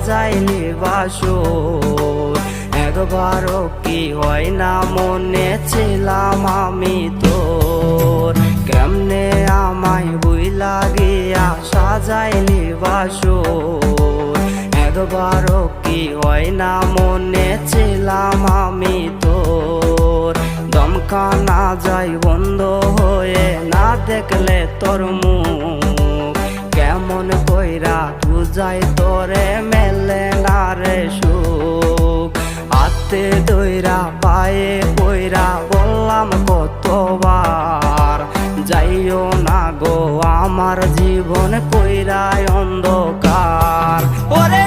সাজাইলি বাসর একবারও কি হয় না মনে ছিলাম আমি তোর। কেমনে আমায় বই লাগিয়া সাজাইলি বাসর একবারও কি হয় না মনে ছিলাম আমি তোর। দমকা না যাই বন্ধ হয়ে না দেখলে তোর মুখ কেমন কইরা বুঝাই তোরে মেলে না রে সুখ। হাতে দইরা, পায়ে কইরা বললাম কতবার, যাইও না গো, আমার জীবন কইরা অন্ধকার। ওরে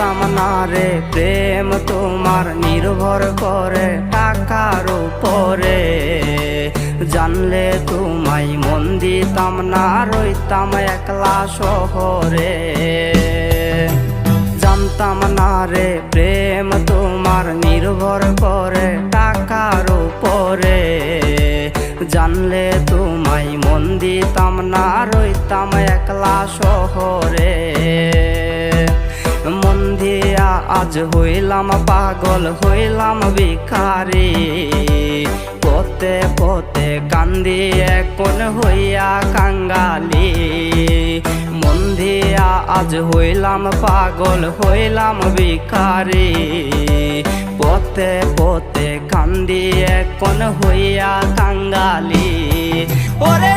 রে প্রেম তোমার নির্ভর করে টাকার উপরে। জানলে তোমায় মন দিতাম না, রইতাম একলা শহরে। জানতাম না রে প্রেম তোমার নির্ভর করে টাকার উপরে। জানলে তোমায় মন দিতাম না, রইতাম একলা শহরে। আজ হইলাম পাগল, হইলাম ভিখারি। পতে পতে কান্দি এখন হইয়া কাঙ্গালি। মন দিয়া আজ হইলাম পাগল, হইলাম ভিখারি। পতে পতে কান্দি এখন হইয়া কাঙ্গালি। ওরে